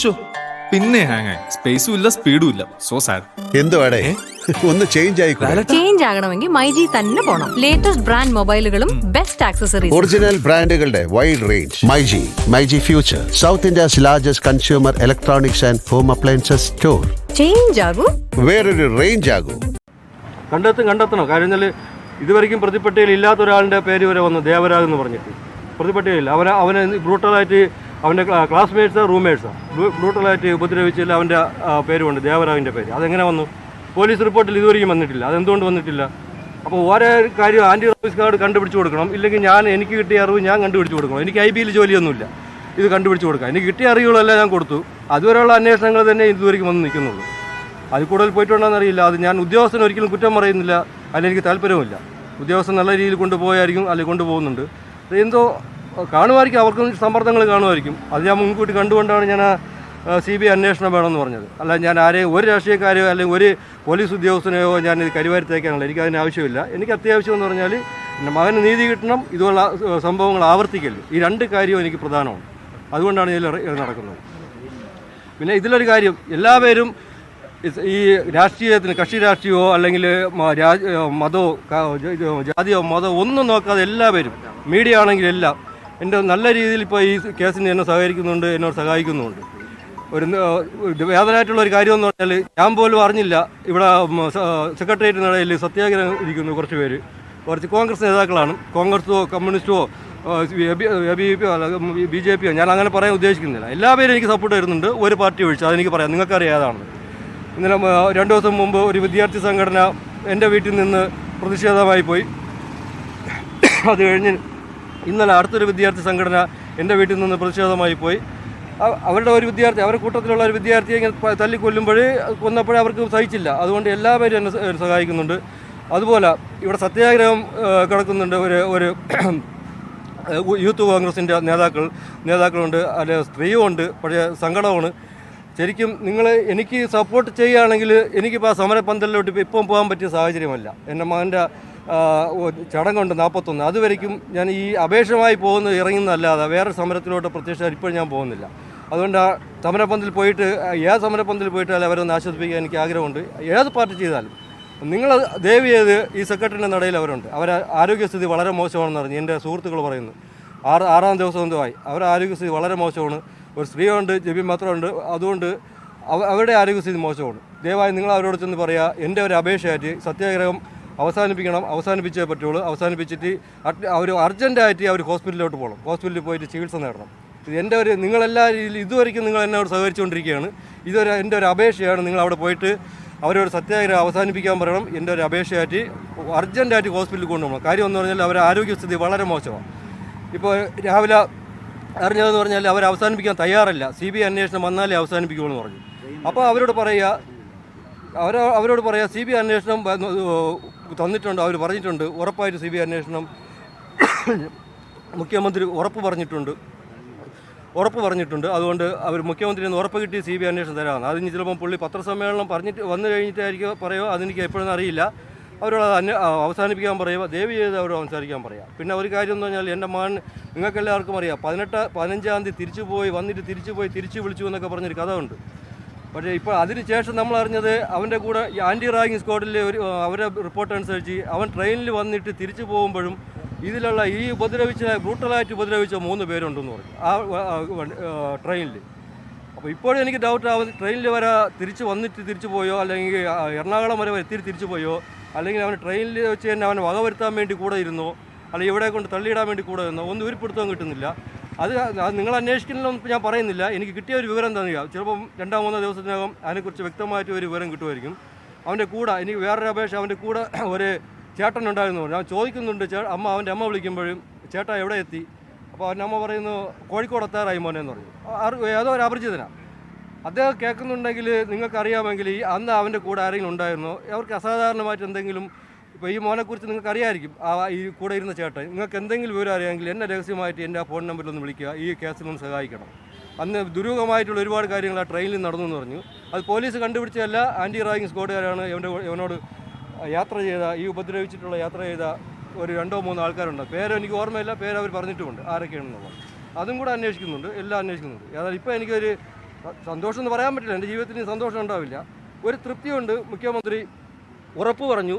Show പിന്നെ hang സ്പേസും ഇല്ല സ്പീഡും ഇല്ല. സോ സാഡ് എന്തുവാടേ ഒന്ന് ചേഞ്ച് ആയിക്കോട്ടെ ചേഞ്ച് ആകണമെങ്കിൽ മൈജി തന്നെ പോണം. ലേറ്റസ്റ്റ് ബ്രാൻഡ് മൊബൈലുകളും ബെസ്റ്റ് ആക്സസറീസ് ഒറിജിനൽ ബ്രാൻഡുകളുടെ wide range myG myG future south India's largest consumer electronics and home appliances store change ആകൂ. വേറൊരു റേഞ്ച് ആകൂ. കണ്ടെത്തും കണ്ടെത്തണം. കാര്യം എന്നാൽ ഇതുവരെയും പ്രതിപ്പട്ടികയിൽ ഇല്ലാത്ത ഒരാളുടെ പേര് വരെ വന്നു. ദേവരാജ് എന്ന് പറഞ്ഞിട്ട്. പ്രതിപ്പട്ടികയിൽ. അവനെ അവനെ ബ്രൂട്ടലായിട്ട് അവന്റെ ക്ലാസ്മേറ്റ്സ് റൂംമേറ്റ്സ് ബ്രൂട്ടലായിട്ട് ഉപദ്രവിച്ചതിൽ അവന്റെ പേരുമുണ്ട് ദേവരാജിന്റെ പേര്. അതെങ്ങനെ വന്നു? പോലീസ് റിപ്പോർട്ടിൽ ഇതുവരെയും വന്നിട്ടില്ല. അതെന്തുകൊണ്ട് വന്നിട്ടില്ല? അപ്പോൾ ഓരോ കാര്യം ആന്റി റോഫീസ് കാർഡ് കണ്ടുപിടിച്ച് കൊടുക്കണം. ഇല്ലെങ്കിൽ ഞാൻ എനിക്ക് കിട്ടിയ അറിവ് ഞാൻ കണ്ടുപിടിച്ച് കൊടുക്കണം. എനിക്ക് ഐ ബിയിൽ ജോലിയൊന്നുമില്ല. ഇത് കണ്ടുപിടിച്ച് കൊടുക്കാം. എനിക്ക് കിട്ടിയ അറിവുകളെല്ലാം ഞാൻ കൊടുത്തു. അതുവരെയുള്ള അന്വേഷണങ്ങൾ തന്നെ ഇതുവരെയും വന്ന് നിൽക്കുന്നുള്ളൂ. അത് കൂടുതൽ പോയിട്ടുണ്ടോയെന്ന് അറിയില്ല. അത് ഞാൻ ഉദ്യോഗസ്ഥൻ ഒരിക്കലും കുറ്റം പറയുന്നില്ല. അതിലെനിക്ക് താല്പര്യവുമില്ല. ഉദ്യോഗസ്ഥൻ നല്ല രീതിയിൽ കൊണ്ടുപോയായിരിക്കും അല്ലെങ്കിൽ കൊണ്ടുപോകുന്നുണ്ട്. എന്തോ കാണുമായിരിക്കും അവർക്കും സമ്മർദ്ദങ്ങൾ കാണുമായിരിക്കും. അത് ഞാൻ മുൻകൂട്ടി കണ്ടുകൊണ്ടാണ് ഞാൻ സി ബി ഐ അന്വേഷണം വേണമെന്ന് പറഞ്ഞത്. അല്ല ഞാൻ ആരെയും ഒരു രാഷ്ട്രീയക്കാരെയോ അല്ലെങ്കിൽ ഒരു പോലീസ് ഉദ്യോഗസ്ഥനെയോ ഞാൻ ഇത് കരിവാരിത്തേക്കാനുള്ള എനിക്ക് അതിന് ആവശ്യമില്ല. എനിക്ക് അത്യാവശ്യം എന്ന് പറഞ്ഞാൽ മകന് നീതി കിട്ടണം ഇതുള്ള സംഭവങ്ങൾ ആവർത്തിക്കല്ല ഈ രണ്ട് കാര്യവും എനിക്ക് പ്രധാനമാണ്. അതുകൊണ്ടാണ് ഇതിൽ നടക്കുന്നത്. പിന്നെ ഇതിലൊരു കാര്യം എല്ലാവരും ഈ രാഷ്ട്രീയത്തിന് കക്ഷി രാഷ്ട്രീയമോ അല്ലെങ്കിൽ മതോ മതമോ ജാതിയോ മതമോ ഒന്നും നോക്കാതെ എല്ലാവരും മീഡിയ ആണെങ്കിലും എല്ലാം എന്റെ നല്ല രീതിയിൽ ഇപ്പോൾ ഈ കേസിന് എന്നെ സഹകരിക്കുന്നുണ്ട് എന്നോട് സഹായിക്കുന്നുണ്ട് ഒരു വേദനയായിട്ടുള്ള ഒരു കാര്യം എന്ന് പറഞ്ഞാൽ ഞാൻ പോലും അറിഞ്ഞില്ല. ഇവിടെ സെക്രട്ടേറിയറ്റിന് ഇടയിൽ സത്യാഗ്രഹം ഇരിക്കുന്നു കുറച്ച് പേര്. കുറച്ച് കോൺഗ്രസ് നേതാക്കളാണ്. കോൺഗ്രസോ കമ്മ്യൂണിസ്റ്റോ ബി ജെ പിയോ ഞാൻ അങ്ങനെ പറയാൻ ഉദ്ദേശിക്കുന്നില്ല. എല്ലാ പേരും എനിക്ക് സപ്പോർട്ട് തരുന്നുണ്ട്. ഒരു പാർട്ടി ഒഴിച്ച് അതെനിക്ക് പറയാം. നിങ്ങൾക്കറിയാം ഏതാണെന്ന് ഇന്നലെ രണ്ട് ദിവസം മുമ്പ് ഒരു വിദ്യാർത്ഥി സംഘടന എന്റെ വീട്ടിൽ നിന്ന് പ്രതിഷേധമായി പോയി. അത് കഴിഞ്ഞ് ഇന്നലെ അടുത്തൊരു വിദ്യാർത്ഥി സംഘടന എന്റെ വീട്ടിൽ നിന്ന് പ്രതിഷേധമായി പോയി. അവരുടെ ഒരു വിദ്യാർത്ഥി അവരുടെ കൂട്ടത്തിലുള്ള ഒരു വിദ്യാർത്ഥിയെ ഇങ്ങനെ തല്ലിക്കൊല്ലുമ്പോൾ കൊന്നപ്പോഴേ അവർക്ക് സഹിച്ചില്ല. അതുകൊണ്ട് എല്ലാവരും എന്നെ സഹായിക്കുന്നുണ്ട്. അതുപോലെ ഇവിടെ സത്യാഗ്രഹം കിടക്കുന്നുണ്ട് ഒരു ഒരു യൂത്ത് കോൺഗ്രസിന്റെ നേതാക്കൾ നേതാക്കളുണ്ട്. അല്ലെ സ്ത്രീയുമുണ്ട് പക്ഷേ സങ്കടമാണ് ശരിക്കും നിങ്ങൾ എനിക്ക് സപ്പോർട്ട് ചെയ്യുകയാണെങ്കിൽ എനിക്കിപ്പോൾ ആ സമരപന്തലിലോട്ട് ഇപ്പം പോകാൻ പറ്റിയ സാഹചര്യമല്ല. എന്റെ മകന്റെ ചടങ്ങുണ്ട് നാൽപ്പത്തൊന്ന് അതുവരയ്ക്കും ഞാൻ ഈ അപേക്ഷമായി പോകുന്ന ഇറങ്ങുന്നതല്ലാതെ വേറെ സമരത്തിലോട്ട് പ്രത്യക്ഷ ഇപ്പോൾ ഞാൻ പോകുന്നില്ല. അതുകൊണ്ട് ആ സമരപ്പന്തിൽ പോയിട്ട് ഏത് സമരപ്പന്തിൽ പോയിട്ടാലും അവരെ നാശിപ്പിക്കാൻ എനിക്ക് ആഗ്രഹമുണ്ട്. ഏത് പാർട്ടി ചെയ്താലും. നിങ്ങൾ ദയവ് ചെയ്ത് ഈ സെക്രട്ടറിന്റെ നടയിൽ അവരുണ്ട്. അവരെ ആരോഗ്യസ്ഥിതി വളരെ മോശമാണെന്ന് പറഞ്ഞു എന്റെ സുഹൃത്തുക്കൾ പറയുന്നു. ആറ് ആറാം ദിവസം ആയി. അവരുടെ ആരോഗ്യസ്ഥിതി വളരെ മോശമാണ്. ഒരു സ്ത്രീയുണ്ട് ജബി മാത്രമുണ്ട്. അതുകൊണ്ട് അവ- അവരുടെ ആരോഗ്യസ്ഥിതി മോശമാണ്. ദയവായി നിങ്ങൾ അവരോട് ചെന്ന് പറയുക എന്റെ ഒരു അപേക്ഷയായിട്ട് സത്യാഗ്രഹം അവസാനിപ്പിക്കണം അവസാനിപ്പിച്ചേ പറ്റുള്ളൂ. അവസാനിപ്പിച്ചിട്ട് അവർ അർജന്റായിട്ട് അവർ ഹോസ്പിറ്റലിലോട്ട് പോകണം. ഹോസ്പിറ്റലിൽ പോയിട്ട് ചികിത്സ നേടണം. എന്റെ ഒരു നിങ്ങളെല്ലാ രീതിയിലും നിങ്ങൾ എന്നോട് സഹകരിച്ചുകൊണ്ടിരിക്കുകയാണ്. ഇതൊരു എന്റെ ഒരു അപേക്ഷയാണ്. നിങ്ങൾ അവിടെ പോയിട്ട് അവരോട് സത്യാഗ്രഹം അവസാനിപ്പിക്കാൻ പറയണം. എന്റെ ഒരു അപേക്ഷയായിട്ട് അർജന്റായിട്ട് ഹോസ്പിറ്റലിൽ കൊണ്ടുപോകണം. കാര്യം എന്ന് പറഞ്ഞാൽ അവരുടെ ആരോഗ്യസ്ഥിതി വളരെ മോശമാണ്. ഇപ്പോൾ രാവിലെ അറിഞ്ഞതെന്ന് പറഞ്ഞാൽ അവർ അവസാനിപ്പിക്കാൻ തയ്യാറല്ല. സി ബി ഐ അന്വേഷണം വന്നാലേ അവസാനിപ്പിക്കുള്ളൂ എന്ന് പറഞ്ഞു. അപ്പോൾ അവരോട് പറയുക അവരോട് പറയുക സി ബി ഐ അന്വേഷണം തന്നിട്ടുണ്ട് അവർ പറഞ്ഞിട്ടുണ്ട്. ഉറപ്പായിട്ട് സി ബി അന്വേഷണം മുഖ്യമന്ത്രി ഉറപ്പ് പറഞ്ഞിട്ടുണ്ട്. ഉറപ്പ് പറഞ്ഞിട്ടുണ്ട്. അതുകൊണ്ട് അവർ മുഖ്യമന്ത്രി നിന്ന് ഉറപ്പ് കിട്ടി സി ബി അന്വേഷണം തരാമെന്ന്. അതിന് ചിലപ്പോൾ പുള്ളി പത്രസമ്മേളനം പറഞ്ഞിട്ട് വന്നു കഴിഞ്ഞിട്ടായിരിക്കും പറയുമോ അതെനിക്ക് എപ്പോഴും അറിയില്ല. അവരോട് അത് അവസാനിപ്പിക്കാൻ പറയുക ദയവ് ചെയ്ത് അവരോട് സംസാരിക്കാൻ പറയാം പിന്നെ ഒരു കാര്യം എന്ന് പറഞ്ഞാൽ എന്റെ മകൻ നിങ്ങൾക്കെല്ലാവർക്കും അറിയാം പതിനെട്ട് പതിനഞ്ചാം തീയതി തിരിച്ചു പോയി വന്നിട്ട് തിരിച്ചു പോയി തിരിച്ചു വിളിച്ചു എന്നൊക്കെ പറഞ്ഞൊരു കഥ ഉണ്ട്. പക്ഷേ ഇപ്പോൾ അതിനുശേഷം നമ്മൾ അറിഞ്ഞത് അവന്റെ കൂടെ ഈ ആന്റി റാഗിങ് സ്ക്വാഡിലെ ഒരു അവരെ റിപ്പോർട്ട് അനുസരിച്ച് അവൻ ട്രെയിനിൽ വന്നിട്ട് തിരിച്ചു പോകുമ്പോഴും ഇതിലുള്ള ഈ ഉപദ്രവിച്ച ബ്രൂട്ടലായിട്ട് ഉപദ്രവിച്ച മൂന്ന് പേരുണ്ടെന്ന് പറഞ്ഞു. ആ ട്രെയിനിൽ. അപ്പോൾ ഇപ്പോഴും എനിക്ക് ഡൗട്ട് അവൻ ട്രെയിനിൽ വരെ തിരിച്ച് വന്നിട്ട് തിരിച്ചു പോയോ? അല്ലെങ്കിൽ എറണാകുളം വരെ എത്തി തിരിച്ചു പോയോ? അല്ലെങ്കിൽ അവൻ ട്രെയിനിൽ വെച്ച് തന്നെ അവനെ വകവരുത്താൻ വേണ്ടി കൂടെ ഇരുന്നോ? അല്ലെങ്കിൽ ഇവിടെ കൊണ്ട് തള്ളിയിടാൻ വേണ്ടി കൂടെ ഇരുന്നോ? ഒന്നും ഒരു കിട്ടുന്നില്ല. അത് നിങ്ങൾ അന്വേഷിക്കണമെന്ന് ഞാൻ പറയുന്നില്ല. എനിക്ക് കിട്ടിയ ഒരു വിവരം തന്നില്ല ചിലപ്പം രണ്ടോ മൂന്നോ ദിവസത്തിനകം അതിനെക്കുറിച്ച് വ്യക്തമായിട്ട് ഒരു വിവരം കിട്ടുമായിരിക്കും. അവന്റെ കൂടെ എനിക്ക് വേറൊരു അപേക്ഷ അവന്റെ കൂടെ ഒരു ചേട്ടൻ ഉണ്ടായിരുന്നു ഞാൻ ചോദിക്കുന്നുണ്ട് ചേ അമ്മ അവന്റെ അമ്മ വിളിക്കുമ്പോഴും ചേട്ടാ എവിടെ എത്തി? അപ്പോൾ അവന്റെ അമ്മ പറയുന്നു കോഴിക്കോട് എത്താറായി മോനെ എന്ന് പറഞ്ഞു. ഏതോ ഒരു അപരിചിതനാണ് അദ്ദേഹം കേൾക്കുന്നുണ്ടെങ്കിൽ നിങ്ങൾക്കറിയാമെങ്കിൽ ഈ അന്ന് അവന്റെ കൂടെ ആരെങ്കിലും ഉണ്ടായിരുന്നോ? അവർക്ക് അസാധാരണമായിട്ട് എന്തെങ്കിലും ഇപ്പോൾ ഈ മോനെക്കുറിച്ച് നിങ്ങൾക്ക് അറിയാമായിരിക്കും ആ ഈ കൂടെ ഇരുന്ന ചേട്ടൻ. നിങ്ങൾക്ക് എന്തെങ്കിലും വിവരം അറിയാമെങ്കിൽ എന്നെ രഹസ്യമായിട്ട് എന്റെ ആ ഫോൺ നമ്പറിൽ ഒന്ന് വിളിക്കുക. ഈ കേസിൽ ഒന്ന് സഹായിക്കണം. അന്ന് ദുരൂഹമായിട്ടുള്ള ഒരുപാട് കാര്യങ്ങൾ ആ ട്രെയിനിൽ നടന്നു എന്ന് പറഞ്ഞു. അത് പോലീസ് കണ്ടുപിടിച്ചതല്ല ആന്റി റാഗിങ് സ്ക്വാഡുകാരാണ് ഇവന്റെ ഇവനോട് യാത്ര ചെയ്ത ഈ ഉപദ്രവിച്ചിട്ടുള്ള യാത്ര ചെയ്ത ഒരു രണ്ടോ മൂന്നോ ആൾക്കാരുണ്ട്. പേര് എനിക്ക് ഓർമ്മയില്ല പേര് അവർ പറഞ്ഞിട്ടുമുണ്ട്. ആരൊക്കെയാണെന്നുള്ളത്. അതും കൂടെ അന്വേഷിക്കുന്നുണ്ട് എല്ലാം അന്വേഷിക്കുന്നുണ്ട്. ഏതായാലും ഇപ്പോൾ എനിക്കൊരു സന്തോഷം എന്ന് പറയാൻ പറ്റില്ല. എന്റെ ജീവിതത്തിന് സന്തോഷം ഉണ്ടാവില്ല. ഒരു തൃപ്തിയുണ്ട് മുഖ്യമന്ത്രി ഉറപ്പ് പറഞ്ഞു.